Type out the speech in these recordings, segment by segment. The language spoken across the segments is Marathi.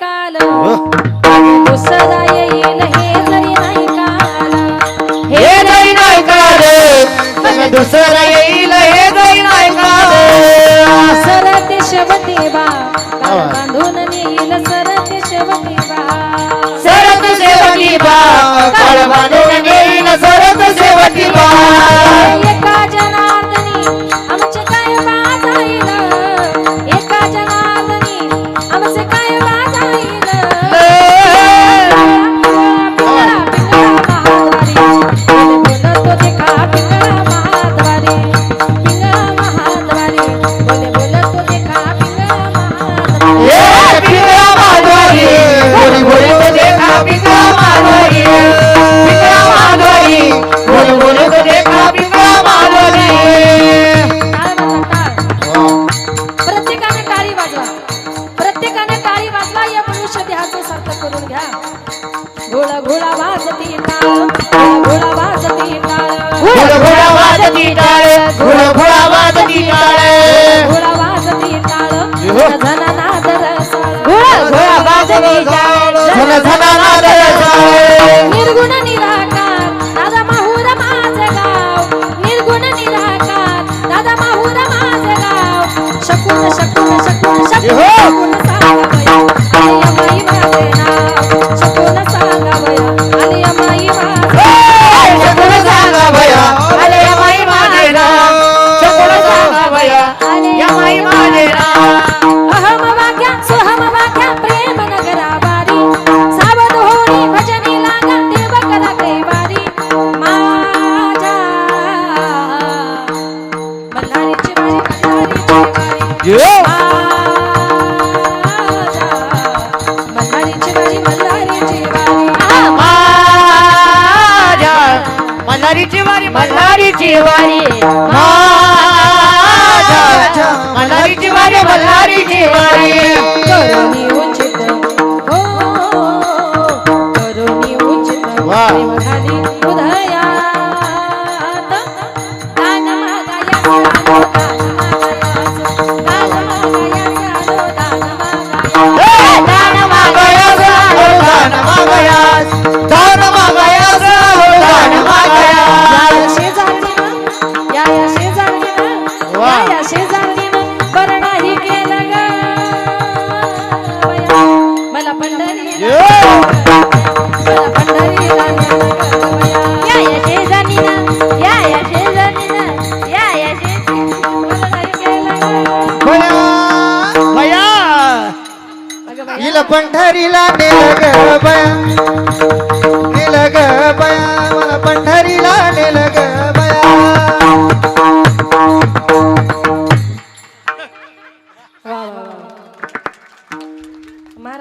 काल. येईल हे जरी नाही काल. हे नाही का रे मग दुसरं येईल हे जरी नाही का रे सरते शेवटी बा. काल बांधून नेईल सरते शेवटी बा. सरत सेवटी बा. काळ बांधून नेईल सरत सेवटी बा.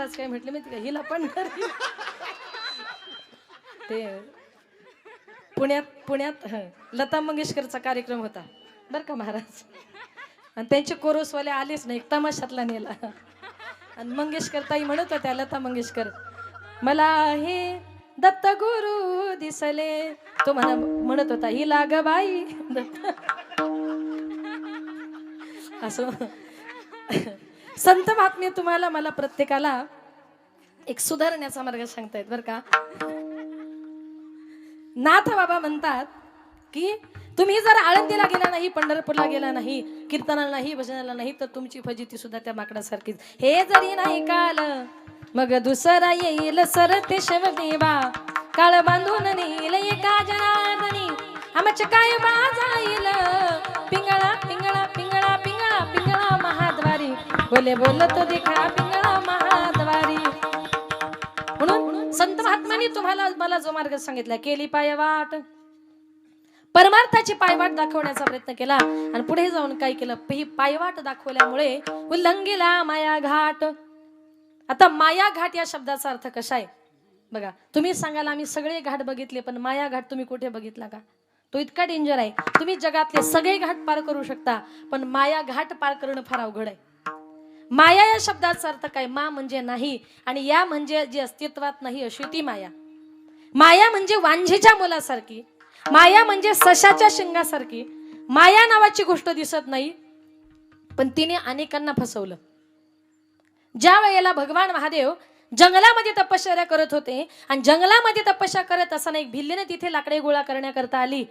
आज काय म्हटलं माहिती का? हिला पण ते पुण्यात पुण्यात लता मंगेशकरचा कार्यक्रम होता. बर का महाराज? आणि त्यांचे कोरोसवाले आलेच नाही तमाशातला नेला. आणि मंगेशकर ताई म्हणत होत्या लता मंगेशकर मला हे दत्त गुरु दिसले. तो म्हणा म्हणत होता ही लाग बाई दत्त. असं. संत महात्मे तुम्हाला मला प्रत्येकाला एक सुधारण्याचा मार्ग सांगतायत बरं का. नाथ बाबा म्हणतात की तुम्ही जर आळंदीला गेला नाही पंढरपूरला गेला नाही कीर्तनाला नाही भजनाला नाही तर तुमची फजिती सुद्धा त्या माकडासारखीच. हे जरी नाही काल मग दुसरा येईल सर ते देवा काळ बांधून नेईल एका जनार्दनी. आमचे काय बाजाईल येईल बोले बोलत देखा पिंगळा महाद्वारी. म्हणून संत महात्मानी तुम्हाला मला जो मार्ग सांगितला केली पायवाट. परमार्थाची पायवाट दाखवण्याचा प्रयत्न केला आणि पुढे जाऊन काय केलं? ही पायवाट दाखवल्यामुळे उल्लंघिला माया घाट. आता माया घाट या शब्दाचा अर्थ कसा आहे? बघा तुम्ही सांगाल आम्ही सगळे घाट बघितले पण माया घाट तुम्ही कुठे बघितला का? तो इतका डेंजर आहे. तुम्ही जगातले सगळे घाट पार करू शकता पण माया घाट पार करणं फार अवघड आहे. माया या शब्दाचा अर्थ काय? मा म्हणजे नाही आणि या म्हणजे जी अस्तित्वात नाही अशी ती माया. माया म्हणजे वांझेच्या मुलासारखी माया म्हणजे सशाच्या शिंगासारखी माया नावाची गोष्ट दिसत नाही पण तिने अनेकांना फसवलं. ज्या वेळेला भगवान महादेव जंगलामध्ये तपश्चर्या करत होते आणि जंगलामध्ये तपस्या करत असताना एक भिल्लीने तिथे लाकडे गोळा करण्याकरता आली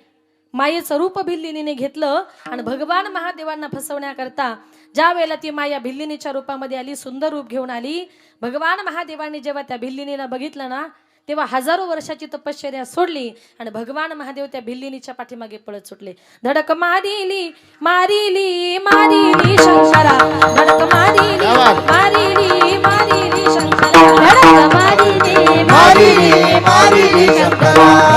मायेचं रूप भिल्लिनीने घेतलं आणि भगवान महादेवांना फसवण्याकरता ज्या वेळेला ती माया भिल्लिनीच्या रूपामध्ये आली सुंदर रूप घेऊन आली भगवान महादेवांनी जेव्हा त्या भिल्लिनीला बघितलं ना तेव्हा हजारो वर्षाची तपश्चर्या सोडली आणि भगवान महादेव त्या भिल्लिनीच्या पाठीमागे पळत सुटले. धडक मारिली मारिली मारिली शंकरा धडक मारिली मारिली मारिली शंकरा धडक मारिली मारिली मारिली शंकरा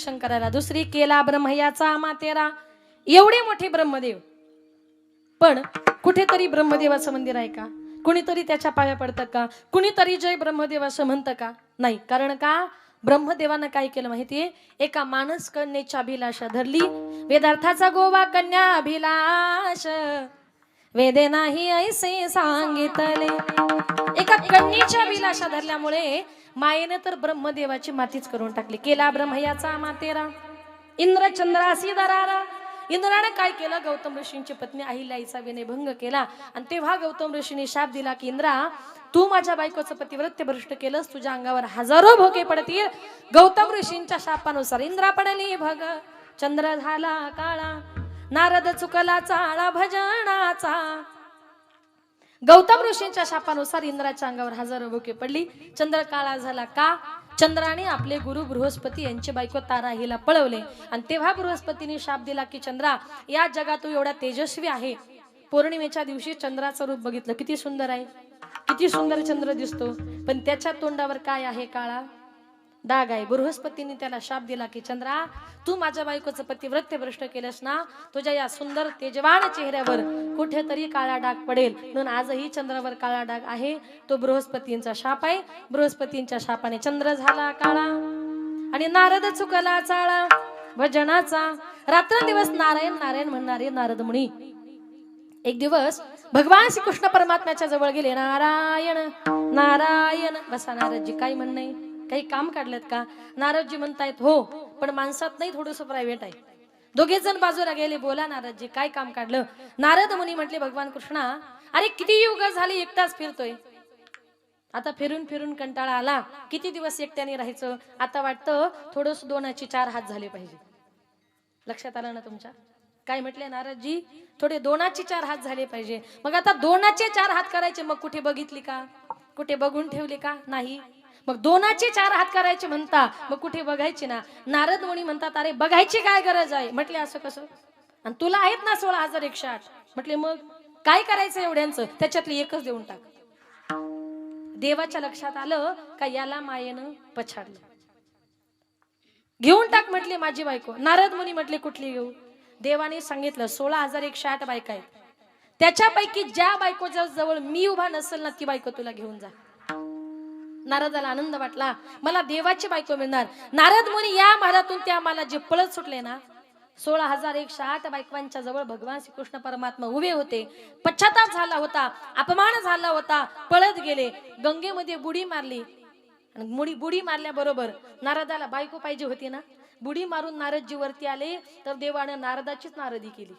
शंकराला दुसरी केला ब्रह्मयाचा मातेरा. एवढे मोठे ब्रह्मदेव. पण कुठेतरी ब्रह्मदेवाचं मंदिर आहे का? कुणीतरी त्याच्या पाया पडतं का? कुणीतरी जय ब्रह्मदेव असं म्हणतं का? नाही. कारण का? ब्रह्मदेवानं काय केलं माहितीये एका माणस कन्याच्या अभिलाषा धरली. वेदार्थाचा गोवा कन्या अभिलाष. वेदे नाही ऐसे सांगितले. एका कन्येच्या अभिलाषा धरल्यामुळे मायेनं तर ब्रह्मदेवाची मातीच करून टाकली. केला ब्रह्मयाचा मातेरा. इंद्रचंद्रासी दरारा इंद्राने काय केलं? गौतम ऋषींची पत्नी अहिल्याईचा विनयभंग केला. आणि तेव्हा गौतम ऋषीने शाप दिला की इंद्रा तू माझ्या बायकोचं पतिव्रत्य भ्रष्ट केलंस. तुझ्या अंगावर हजारो भोके पडतील. गौतम ऋषींच्या शापानुसार इंद्रा पडली भग. चंद्र झाला काळा. नारद चुकला चाळा भजनाचा. गौतम ऋषींच्या शापानुसार इंद्राच्या अंगावर हजारो भुके पडली. चंद्र काळा झाला का? चंद्राने आपले गुरु बृहस्पती यांची बायको तारा हिला पळवले. आणि तेव्हा बृहस्पतीने शाप दिला की चंद्रा या जगात तू एवढा तेजस्वी आहे. पौर्णिमेच्या दिवशी चंद्राचं रूप बघितलं. किती सुंदर आहे. किती सुंदर चंद्र दिसतो. पण त्याच्या तोंडावर काय आहे काळा? डाग आहे. बृहस्पतीने त्याला शाप दिला की चंद्रा तू माझ्या बायकोचं पतिव्रत्य भ्रष्ट केलंस ना? तुझ्या या सुंदर तेजवान चेहऱ्यावर कुठेतरी काळा डाग पडेल. म्हणून आजही चंद्रावर काळा डाग आहे. तो बृहस्पतींचा शाप आहे. बृहस्पतींच्या शापाने चंद्र झाला काळा आणि नारद चुकला चाळा. भजनाचा रात्रंदिवस नारायण नारायण म्हणणारे नारद मुनी एक दिवस भगवान श्रीकृष्ण परमात्म्याच्या जवळ गेले. नारायण नारायण. बसा नारदजी काय म्हणणे काही काम काढलेत का? नारदजी म्हणतायत हो पण माणसात नाही थोडस प्रायव्हेट आहे. दोघे जण बाजूला गेले बोला नारदजी काय काम काढलं? नारद मुनी म्हटले भगवान कृष्णा अरे किती युग झाली एकटाच फिरतोय. आता फिरून फिरून कंटाळा आला किती दिवस एकट्याने राहायचं? आता वाटतं थोडस दोनाचे चार हात झाले पाहिजे. लक्षात आलं ना तुमच्या? काय म्हटले नारदजी? थोडे दोनाचे चार हात झाले पाहिजे. मग आता दोनाचे चार हात करायचे मग कुठे बघितली का? कुठे बघून ठेवले का? नाही. मग दोनाचे चार हात करायचे म्हणता मग कुठे बघायचे ना? नारद मुनी म्हणतात अरे बघायची काय गरज आहे? म्हटले असं कसं? आणि तुला आहेत ना सोळा हजार एकशे आठ. म्हटले मग काय करायचं एवढ्यांचं? त्याच्यातली एकच देऊन टाक. देवाच्या लक्षात आलं का याला मायेनं पछाडलं. घेऊन टाक म्हटले माझी बायको. नारद मुनी म्हटले कुठली घेऊ? देवाने सांगितलं सोळा हजार एकशे आठ बायका आहेत. त्याच्यापैकी ज्या बायको जवळ मी उभा नसेल ना ती बायको तुला घेऊन जा. नारदाला आनंद वाटला. मला देवाची बायको मिळणार. नारद मुनी या महारातून त्या मला जे पळत सुटले ना सोळा हजार एकशे आठ बायकांच्या जवळ भगवान श्रीकृष्ण परमात्मा उभे होते. पश्चाताप झाला होता अपमान झाला होता पळत गेले. गंगेमध्ये बुडी मारली. आणि मुडी बुडी मारल्याबरोबर नारदाला बायको पाहिजे होती ना? बुडी मारून नारदजी वरती आले तर देवानं नारदाचीच नारदी केली.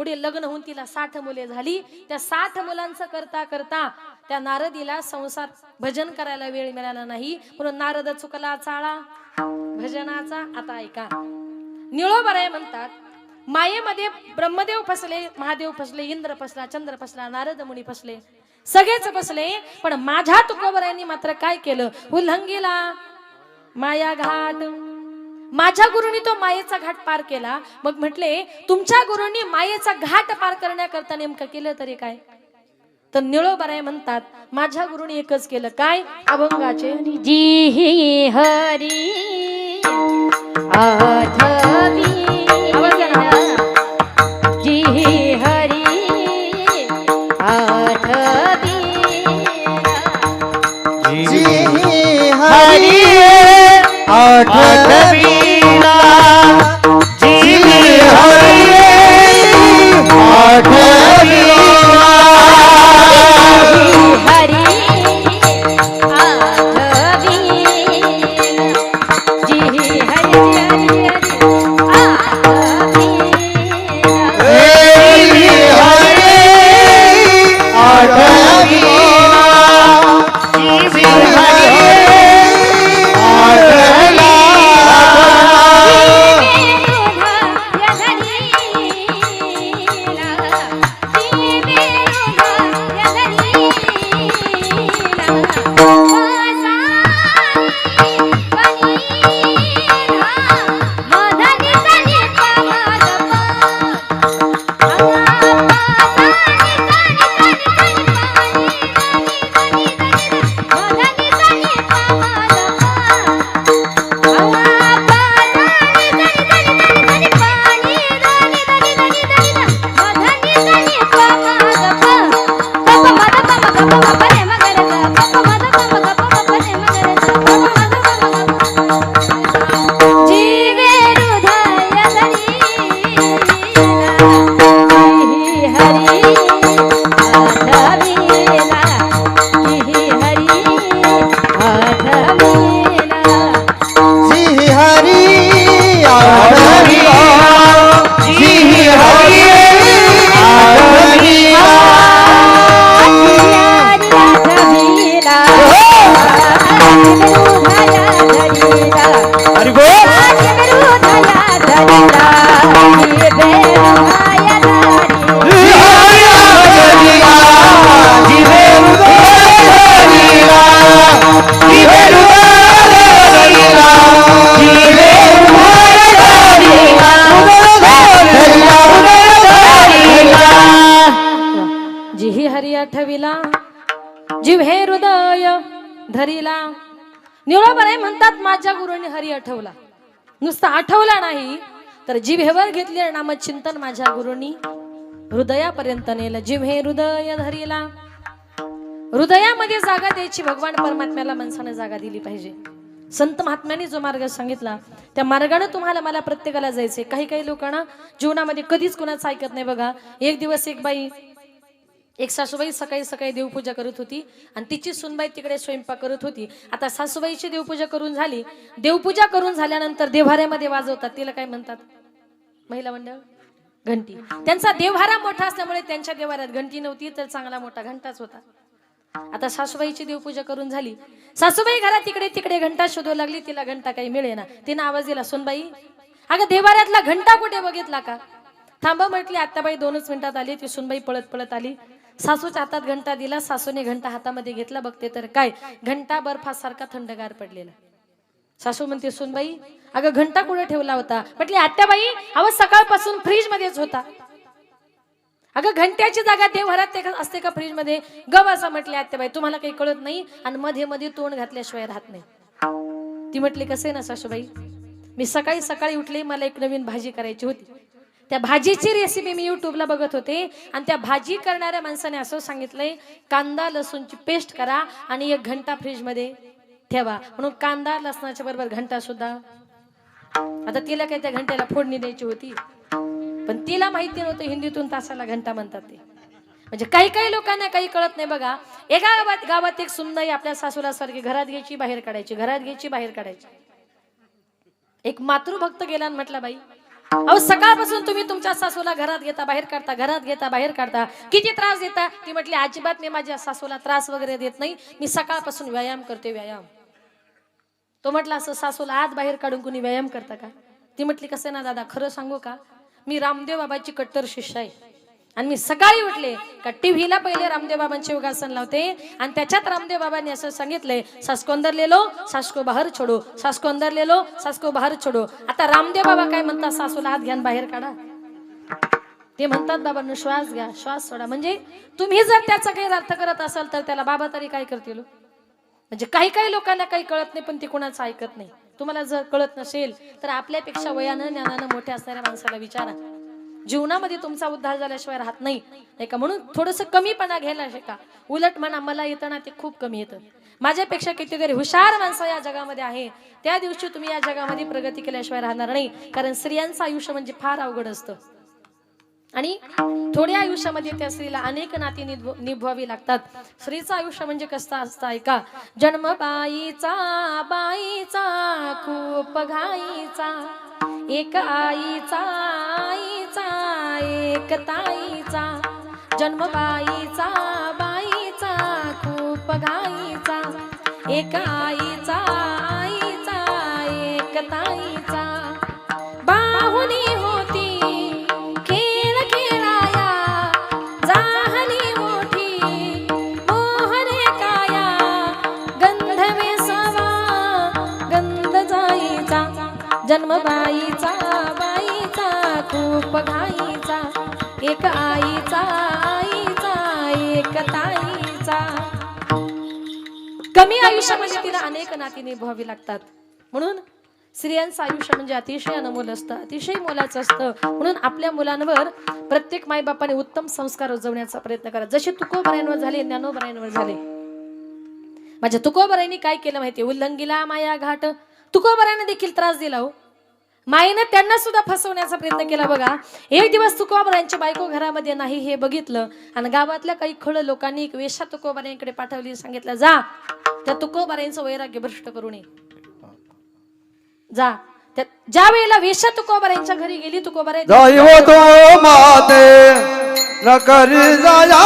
पुढे लग्न होऊन तिला साठ मुले झाली. त्या साठ मुलांचं करता करता त्या नारदीला संसार भजन करायला वेळ मिळाला नाही. म्हणून नारद चुकला चाळा. भजनाचा आता ऐका. निळोबराय म्हणतात मायेमध्ये ब्रह्मदेव फसले महादेव फसले इंद्र फसला चंद्र फसला नारद मुनी फसले. सगळेच फसले पण माझ्या तुकोबरायांनी मात्र काय केलं? उल्हंगीला माया घाट माझ्या गुरुनी तो मायेचा घाट पार केला. मग म्हटले तुमच्या गुरुंनी मायेचा घाट पार करण्याकरता नेमकं केलं तरी काय? तर निळोबराय म्हणतात माझ्या गुरुनी एकच केलं. काय? अभंगाचे. जी हरी? जी हरी जी हरी आठवीला आठविला जीव हे हृदय धरिला. निळोबराय म्हणतात माझ्या गुरुने हरी आठवला. नुसता आठवला नाही तर जिभेवर नाम चिंतन माझ्या गुरुनी. हृदयापर्यंत नेलं जीव हे हृदय धरिला. हृदयामध्ये जागा द्यायची भगवान परमात्म्याला माणसाने जागा दिली पाहिजे. संत महात्म्यांनी जो मार्ग सांगितला त्या मार्गाने तुम्हाला मला प्रत्येकाला जायचंय. काही काही लोकांना जीवनामध्ये कधीच कुणाचं ऐकत नाही बघा. एक दिवस एक बाई एक सासूबाई सकाळी सकाळी देवपूजा करत होती आणि तिची सुनबाई तिकडे स्वयंपाक करत होती. आता सासूबाईची देवपूजा करून झाली. देवपूजा करून झाल्यानंतर देव्हाऱ्यामध्ये वाजवतात. तिला काय म्हणतात? महिला मंडळ? घंटी. त्यांचा देव्हारा मोठा असल्यामुळे त्यांच्या देवाऱ्यात घंटी नव्हती तर चांगला मोठा घंटाच होता. आता सासूबाईची देवपूजा करून झाली. सासूबाई घरात तिकडे तिकडे घंटा शोधू लागली. तिला घंटा काही मिळेना. तिनं आवाज दिला सुनबाई अगं देवाऱ्यातला घंटा कुठे बघितला का? थांबा म्हटली आत्ताबाई. दोनच मिनिटात आली. ती सुनबाई पळत पळत आली. सासूच्या हातात घंटा दिला सासूने घंटा हातामध्ये घेतला बघते तर काय? घंटा बर्फासारखा थंडगार पडलेला. सासू म्हणते सुनबाई अगं घंटा कुठे ठेवला होता? म्हटली आत्याबाई अहो सकाळपासून फ्रीज मध्येच होता. अगं घंट्याची जागा देवघरात ते असते का फ्रीजमध्ये गव असं म्हटले आत्याबाई तुम्हाला काही कळत नाही आणि मध्ये मध्ये तोंड घातल्याशिवाय राहत नाही. ती म्हटली कसे ना सासूबाई? मी सकाळी सकाळी उठले मला एक नवीन भाजी करायची होती. त्या भाजीची रेसिपी मी युट्यूबला बघत होते. आणि त्या भाजी करणाऱ्या माणसाने असं सांगितलंय कांदा लसूणची पेस्ट करा आणि एक घंटा फ्रीजमध्ये ठेवा. म्हणून कांदा लसणाच्या बरोबर घंटा सुद्धा. आता तिला काय त्या घंट्याला फोडणी द्यायची होती. पण तिला माहिती नव्हतं हिंदीतून तासाला घंटा म्हणतात ते. म्हणजे काही काही लोकांना काही कळत नाही बघा. एका गावात गावात एक सुंदर आपल्या सासूला सारखी घरात घ्यायची बाहेर काढायची घरात घ्यायची बाहेर काढायची. एक मातृभक्त गेला आणि म्हटला बाई अहो सकाळपासून तुम्ही तुमच्या सासूला घरात घेता बाहेर काढता घरात घेता बाहेर काढता. किती त्रास देता? ती म्हटली अजिबात मी माझ्या सासूला त्रास वगैरे देत नाही. मी सकाळपासून व्यायाम करते व्यायाम. तो म्हटला असं सासूला आज बाहेर काढून कुणी व्यायाम करता का? ती म्हटली कसं ना दादा? खरं सांगू का? मी रामदेव बाबाची कट्टर शिष्य आहे. आणि मी सकाळी उठले का टीव्हीला पहिले रामदेव बाबांचे योगासन लावते आणि त्याच्यात रामदेव बाबांनी असं सांगितलंय सासको अंदर लेलो सासको बाहेर छोडो सासको अंदर लेलो सासको बाहेर छोडो. आता रामदेव बाबा काय म्हणतात सासूला हात घ्या बाहेर काढा. ते म्हणतात बाबांनो श्वास घ्या श्वास सोडा. म्हणजे तुम्ही जर त्याचा काही अर्थ करत असाल तर त्याला बाबा तरी काय करतील हो? म्हणजे काही काही लोकांना काही कळत नाही पण ते कोणाचं ऐकत नाही. तुम्हाला जर कळत नसेल तर आपल्यापेक्षा वयानं ज्ञानानं मोठ्या असणाऱ्या माणसाला विचारा. जीवनामध्ये तुमचा उद्धार झाल्याशिवाय राहत नाही नाही का? म्हणून थोडस कमीपणा घ्यायला शिका. उलट म्हणा मला येतं ना ते खूप कमी येतं. माझ्यापेक्षा कितीतरी हुशार माणसं या जगामध्ये आहे. त्या दिवशी तुम्ही या जगामध्ये प्रगती केल्याशिवाय राहणार नाही कारण स्त्रियांचं आयुष्य म्हणजे फार अवघड असतं. आणि थोड्या आयुष्यामध्ये त्या स्त्रीला अनेक नाती निभवावी लागतात. स्त्रीचं आयुष्य म्हणजे कसं असतं ऐका? जन्म बाईचा बाईचा खूप घाईचा. एक आईचा आई एक ताईचा जन्म बाईचा बाईचा खूप घाईचा एक आईचा आईचा एक ताईचा. हो एक आईचा आईचा एक ताईचा. कमी आयुष्यामध्ये तिला अनेक नाती निभवावी लागतात. म्हणून स्त्रियांचं आयुष्य म्हणजे अतिशय अनमोल असतं अतिशय मोलाचं असतं. म्हणून आपल्या मुलांवर प्रत्येक मायबापाने उत्तम संस्कार रुजवण्याचा प्रयत्न करा. जसे तुकोबऱ्यांवर झाले ज्ञानोबरायांवर झाले. माझ्या तुकोबराईंनी काय केलं माहिती उल्लंघिला माया घाट. तुकोबरायाने देखील त्रास दिला हो. माईनं त्यांना सुद्धा फसवण्याचा प्रयत्न केला बघा. एक दिवस तुकोबरायांची बायको घरामध्ये नाही हे बघितलं. आणि गावातल्या काही खळ लोकांनी एक वेशा तुकोबरायांकडे पाठवली सांगितलं जा. त्या तुकोबरायांचं वैराग्य भ्रष्ट करू नये जा. त्या ज्या वेळेला वेशा तुकोबरायांच्या घरी गेली तुकोबराय जाई तो माते न करी जाया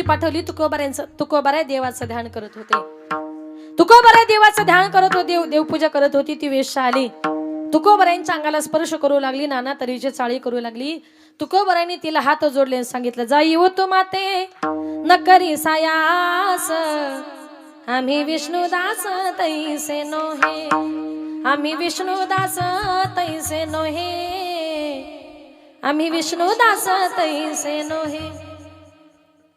तुकोबारायांच्या पाठवली तुकोबारायांचं तुकोबाराय देवाचं ध्यान करत होते. तुकोबाराय देवाचं ध्यान करत होते देव देवपूजा करत होती ती वेश्या आली. तुकोबऱ्यांच्या अंगाला स्पर्श करू लागली नाना तऱ्हेची चाळी करू लागली. तुकोबऱ्यांनी तिला हात जोडले आणि सांगितलं जाई हो तू माते न करी सायास. आम्ही विष्णुदास तैसे नोहे. आम्ही विष्णुदास तैसे नोहे. आम्ही विष्णुदास तैसे नोहे.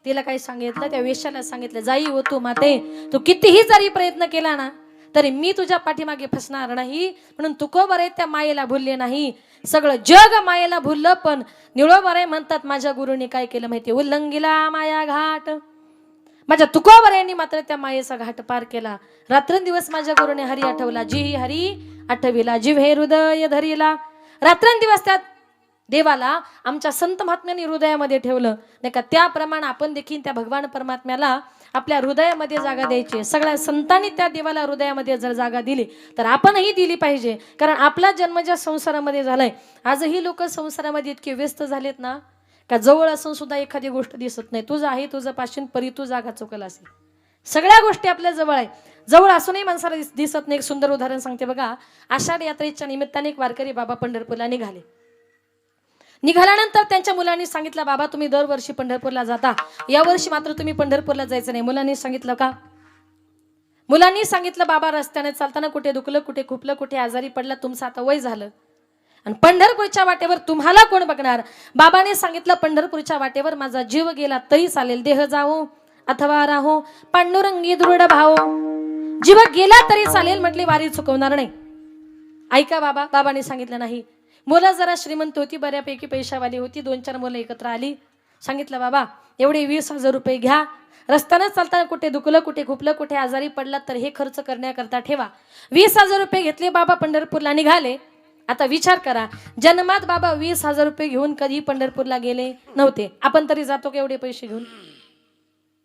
तिला काही सांगितलं त्या वेश्याला सांगितलं जाई हो तू माते तू कितीही जरी प्रयत्न केला ना तरी मी तुझ्या पाठीमागे फसणार नाही. म्हणून तुकोबरे त्या मायेला भुलले नाही. सगळं जग मायेला भुललं पण निळोबरे म्हणतात माझ्या गुरुनी काय केलं माहिती उल्लंघिला माया घाट. माझ्या तुकोबऱ्यांनी मात्र त्या मायेचा घाट पार केला. रात्रंदिवस माझ्या गुरुने हरी आठवला जी ही हरी आठविला जीव हे हृदय धरीला. रात्रंदिवस त्यात देवाला आमच्या संत महात्म्याने हृदयामध्ये ठेवलं. नाही का त्याप्रमाणे आपण देखील त्या भगवान परमात्म्याला आपल्या हृदयामध्ये जागा द्यायची सगळ्या संतांनी त्या देवाला हृदयामध्ये जर जागा दिली तर आपणही दिली पाहिजे. कारण आपला जन्म ज्या संसारामध्ये झालाय आजही लोक संसारामध्ये इतके व्यस्त झालेत ना का जवळ असून सुद्धा एखादी गोष्ट दिसत नाही. तुझं आहे तुझं पाशीन परी तू जागा चुकल असेल. सगळ्या गोष्टी आपल्या जवळ आहे. जवळ असूनही माणसाला दिसत नाही. एक सुंदर उदाहरण सांगते बघा. आषाढ यात्रेच्या निमित्ताने एक वारकरी बाबा पंढरपूरला निघाले. निघाल्यानंतर त्यांच्या मुलांनी सांगितलं बाबा तुम्ही दरवर्षी पंढरपूरला जाता. यावर्षी मात्र तुम्ही पंढरपूरला जायचं नाही. मुलांनी सांगितलं का? मुलांनी सांगितलं बाबा रस्त्याने चालताना कुठे दुखलं कुठे खुपलं कुठे आजारी पडला तुमचं आता वय झालं. आणि पंढरपूरच्या वाटेवर तुम्हाला कोण बघणार? बाबाने सांगितलं पंढरपूरच्या वाटेवर माझा जीव गेला तरी चालेल. देह जावो अथवा राहो. पांडुरंगी दृढ भाव. जीव गेला तरी चालेल म्हटली वारी चुकवणार नाही. ऐका बाबा बाबाने सांगितलं नाही. मुलं जरा श्रीमंत होती बऱ्यापैकी पैशावाली होती दोन चार मुलं एकत्र आली. सांगितलं बाबा एवढे वीस हजार रुपये घ्या. रस्त्यानं चालताना कुठे दुखलं कुठे खुपलं कुठे आजारी पडला तर हे खर्च करण्याकरता ठेवा. वीस हजार रुपये घेतले बाबा पंढरपूरला निघाले. आता विचार करा जन्मात बाबा वीस हजार रुपये घेऊन कधी पंढरपूरला गेले नव्हते. आपण तरी जातो का एवढे पैसे घेऊन?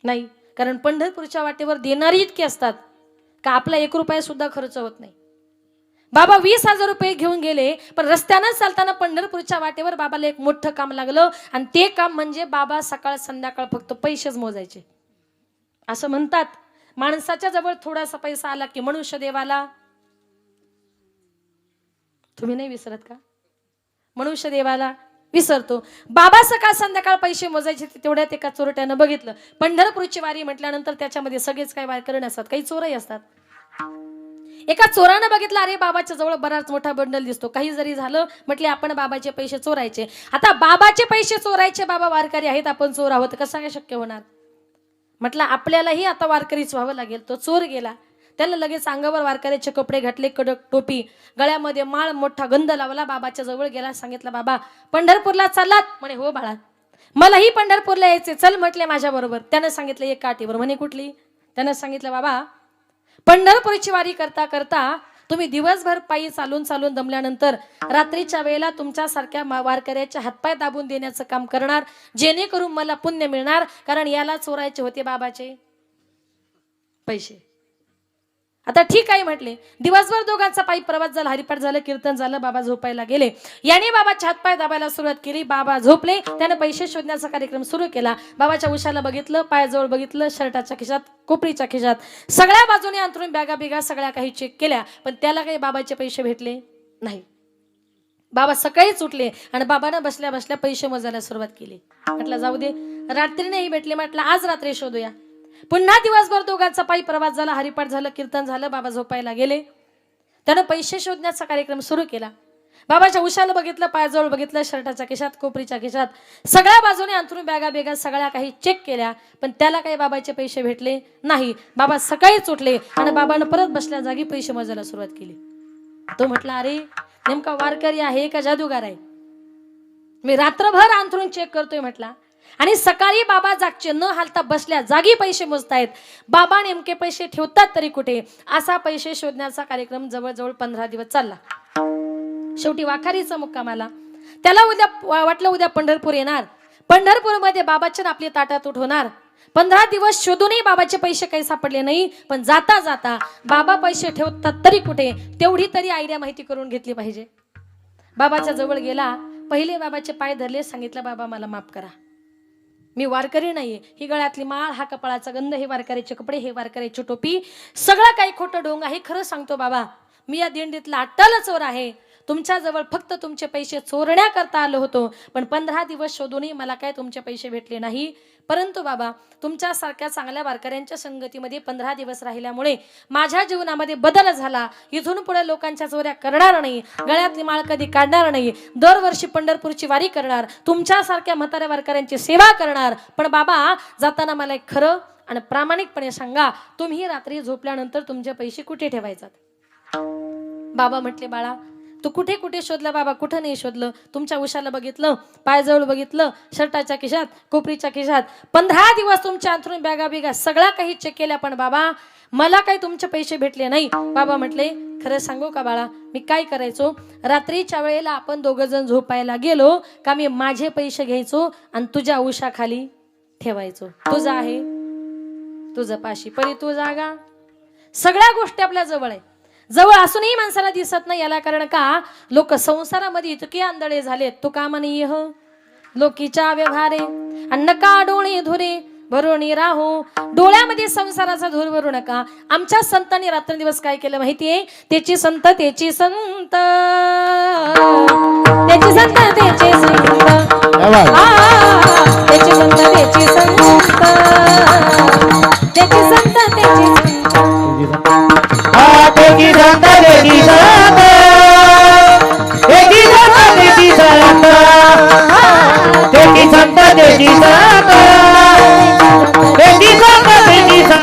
नाही कारण पंढरपूरच्या वाटेवर देणारी इतके असतात का आपला एक रुपया सुद्धा खर्च होत नाही. बाबा वीस हजार रुपये घेऊन गेले पण रस्त्यानं चालताना पंढरपूरच्या वाटेवर बाबाला एक मोठं काम लागलं. आणि ते काम म्हणजे बाबा सकाळ संध्याकाळ फक्त पैसेच मोजायचे. असं म्हणतात. माणसाच्या जवळ थोडासा पैसा आला की मनुष्य देवाला. तुम्ही नाही विसरत का? मनुष्य देवाला विसरतो. बाबा सकाळ संध्याकाळ पैसे मोजायचे तेवढ्यात एका चोरट्यानं बघितलं. पंढरपूरची वारी म्हटल्यानंतर त्याच्यामध्ये सगळेच काही वारकरी असतात काही चोरही असतात. एका चोरानं बघितलं अरे बाबाच्या जवळ बराच मोठा बंडल दिसतो. काही जरी झालं म्हटले आपण बाबाचे पैसे चोरायचे. आता बाबाचे पैसे चोरायचे बाबा वारकरी आहेत आपण चोर आहोत. कसं काय शक्य होणार? म्हटलं आपल्यालाही आता वारकरीच व्हावं लागेल. तो चोर गेला. त्याला लगेच अंगावर वारकऱ्याचे कपडे घातले कडक टोपी गळ्यामध्ये माळ मोठा गंध लावला. बाबाच्या जवळ गेला सांगितलं बाबा पंढरपूरला चाललात? म्हणे हो बाळा. मलाही पंढरपूरला यायचे चल म्हटले माझ्या बरोबर त्यानं सांगितलं एक काठीवर म्हणे कुठली? त्यानं सांगितलं बाबा पंढरपूरची वारी करता करता तुम्ही दिवसभर पायी चालून चालून दमल्यानंतर रात्रीच्या वेळेला तुमच्यासारख्या वारकऱ्याच्या हातपाय दाबून देण्याचं काम करणार जेणेकरून मला पुण्य मिळणार कारण याला चोरायचे होते बाबाचे. पैसे. आता ठीक आहे म्हटले. दिवसभर दोघांचा पायी प्रवास झाला हरिपाठ झालं कीर्तन झालं बाबा झोपायला गेले. याने बाबा छातपाय दाबायला सुरुवात केली बाबा झोपले. त्याने पैसे शोधण्याचा कार्यक्रम सुरू केला. बाबाच्या उशाला बघितलं पायाजवळ बघितलं शर्टाच्या खिशात कोपरीच्या खिशात. सगळ्या बाजूने अंतरून बॅगा बिगा सगळ्या काही चेक केल्या पण त्याला काही बाबाचे पैसे भेटले नाही. बाबा सकाळीच उठले आणि बाबानं बसल्या बसल्या पैसे मोजायला सुरुवात केली. म्हटलं जाऊ दे. रात्री नाही भेटले म्हटलं आज रात्री शोधूया. पुन्हा दिवसभर दोघांचा पायी प्रवास झाला हरिपाठ झालं कीर्तन झालं बाबा झोपायला गेले. त्यानं पैसे शोधण्याचा कार्यक्रम सुरू केला. बाबाच्या उशाला बघितलं पायाजवळ बघितलं शर्टाच्या खिशात कोपरीच्या खिशात. सगळ्या बाजूने अंथरून बॅगा बेगा सगळ्या काही चेक केल्या पण त्याला काही बाबाचे पैसे भेटले नाही. बाबा सकाळीच उठले आणि बाबानं परत बसल्या जागी पैसे मोजायला सुरुवात केली. तो म्हटला अरे नेमका वारकरी आहे का जादूगार आहे? मी रात्रभर अंथरून चेक करतोय म्हटला. आणि सकाळी बाबा जागचे न हालता बसल्या जागी पैसे मोजतायत. बाबा नेमके पैसे ठेवतात तरी कुठे? असा पैसे शोधण्याचा कार्यक्रम जवळजवळ पंधरा दिवस चालला. शेवटी वाखारीचा मुक्काम आला. त्याला उद्या वाटलं उद्या पंढरपूर येणार. पंढरपूरमध्ये बाबाच्या आपली ताटातूट होणार. पंधरा दिवस शोधूनही बाबाचे पैसे काही सापडले नाही पण जाता जाता बाबा पैसे ठेवतात तरी कुठे? तेवढी तरी आयडिया माहिती करून घेतली पाहिजे. बाबाच्या जवळ गेला. पहिले बाबाचे पाय धरले सांगितलं बाबा मला माफ करा. मी वारकरी नाहीये. ही गळ्यातली माळ हा कपाळाचा गंध हे वारकऱ्याचे कपडे हे वारकऱ्याची टोपी सगळं काही खोटं डोंग आहे. खरं सांगतो बाबा मी या दिंडीतला अट्टाला चोर आहे. तुमच्याजवळ फक्त तुमचे पैसे चोरण्याकरता आलो होतो पण पंधरा दिवस शोधूनही मला काय तुमचे पैसे भेटले नाही. परंतु बाबा तुमच्यासारख्या चांगल्या वारकऱ्यांच्या संगतीमध्ये पंधरा दिवस राहिल्यामुळे माझ्या जीवनामध्ये बदल झाला. इथून पुढे लोकांच्या चोऱ्या करणार नाही गळ्यातली माळ कधी काढणार नाही दरवर्षी पंढरपूरची वारी करणार तुमच्यासारख्या म्हाताऱ्या वारकऱ्यांची सेवा करणार. पण बाबा जाताना मला एक खरं आणि प्रामाणिकपणे सांगा तुम्ही रात्री झोपल्यानंतर तुमचे पैसे कुठे ठेवायचात बाबा म्हटले बाळा तू कुठे कुठे शोधलं बाबा? कुठं नाही शोधलं? तुमच्या उशाला बघितलं? पायजवळ बघितलं? शर्टाच्या खिशात? कोपरीच्या खिशात? पंधरा दिवस तुमच्या अंथरून बॅगा बिगा सगळ्या काही चेक केल्या पण बाबा मला काही तुमचे पैसे भेटले नाही. बाबा म्हटले खरं सांगू का बाळा? मी काय करायचो? रात्रीच्या वेळेला आपण दोघं जण झोपायला गेलो का मी माझे पैसे घ्यायचो आणि तुझ्या उशाखाली ठेवायचो? तुझं आहे. तुझं पाशी परी तू जागा. सगळ्या गोष्टी आपल्या जवळ आहे जवळ असूनही माणसाला दिसत नाही. याला कारण का? लोक संसारामध्ये इतके आंधळे झालेत. तो का म्हणे हो लोकीच्या व्यवहारे. अन्न का डोळे धुरे. भरून राहू. डोळ्यामध्ये संसाराचा धूर भरू नका. आमच्या संतांनी रात्रंदिवस काय केलं माहितीये? त्याची संत त्याची संत. त्याची संत त्याचे संत. त्याची संत त्याची संत. त्याची संत त्याची संत. ఎగిరాక ఎగిరాక ఎగిరాక ఎగిరాక ఎగిరాక ఎగిరాక ఎగిరాక